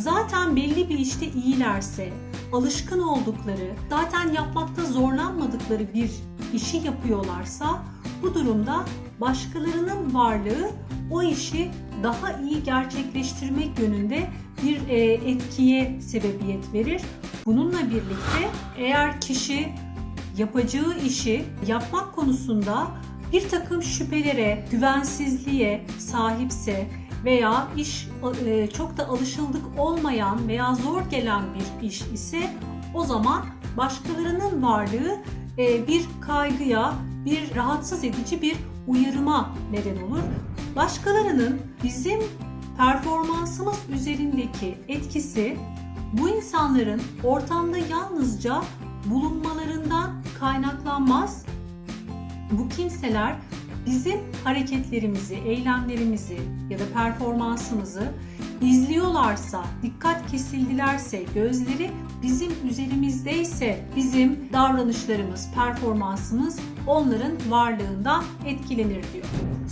zaten belli bir işte iyilerse, alışkın oldukları, zaten yapmakta zorlanmadıkları bir işi yapıyorlarsa bu durumda başkalarının varlığı o işi daha iyi gerçekleştirmek yönünde bir e, etkiye sebebiyet verir. Bununla birlikte eğer kişi yapacağı işi yapmak konusunda bir takım şüphelere, güvensizliğe sahipse veya iş e, çok da alışıldık olmayan veya zor gelen bir iş ise o zaman başkalarının varlığı e, bir kaygıya, bir rahatsız edici bir uyarıma neden olur. Başkalarının bizim performansımız üzerindeki etkisi bu insanların ortamda yalnızca bulunmalarından kaynaklanmaz. Bu kimseler bizim hareketlerimizi, eylemlerimizi ya da performansımızı izliyorlarsa, dikkat kesildilerse, gözleri bizim üzerimizdeyse bizim davranışlarımız, performansımız onların varlığından etkilenir diyor.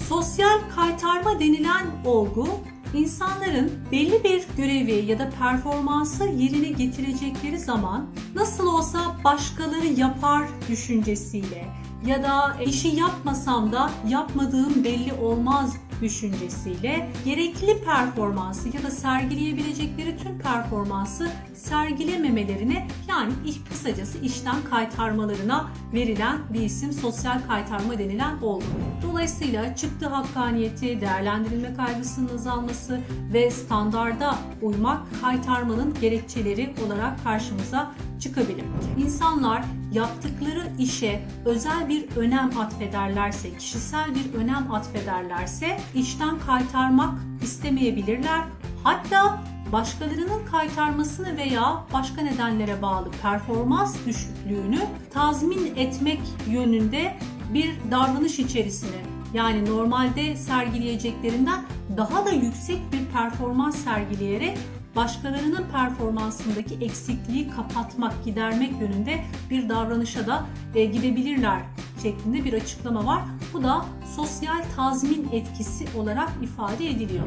Sosyal kaytarma denilen olgu insanların belli bir görevi ya da performansı yerine getirecekleri zaman nasıl olsa başkaları yapar düşüncesiyle ya da işi yapmasam da yapmadığım belli olmaz düşüncesiyle gerekli performansı ya da sergileyebilecekleri tüm performansı sergilememelerine yani kısacası işten kaytarmalarına verilen bir isim sosyal kaytarma denilen olgu. Dolayısıyla çıktı hakkaniyeti, değerlendirilme kaygısının azalması ve standarda uymak kaytarmanın gerekçeleri olarak karşımıza çıkabilir. İnsanlar yaptıkları işe özel bir önem atfederlerse, kişisel bir önem atfederlerse işten kaytarmak istemeyebilirler. Hatta başkalarının kaytarmasını veya başka nedenlere bağlı performans düşüklüğünü tazmin etmek yönünde bir davranış içerisine yani normalde sergileyeceklerinden daha da yüksek bir performans sergileyerek başkalarının performansındaki eksikliği kapatmak, gidermek yönünde bir davranışa da e, gidebilirler şeklinde bir açıklama var. Bu da sosyal tazmin etkisi olarak ifade ediliyor.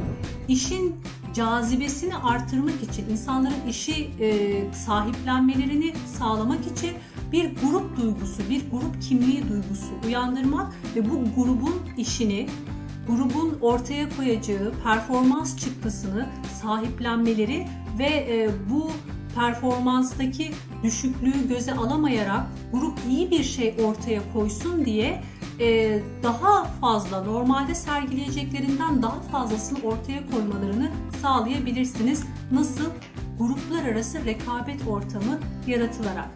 İşin cazibesini artırmak için, insanların işi e, sahiplenmelerini sağlamak için bir grup duygusu, bir grup kimliği duygusu uyandırmak ve bu grubun işini grubun ortaya koyacağı performans çıktısını sahiplenmeleri ve e, bu performanstaki düşüklüğü göze alamayarak grup iyi bir şey ortaya koysun diye e, daha fazla normalde sergileyeceklerinden daha fazlasını ortaya koymalarını sağlayabilirsiniz. Nasıl? Gruplar arası rekabet ortamı yaratılarak.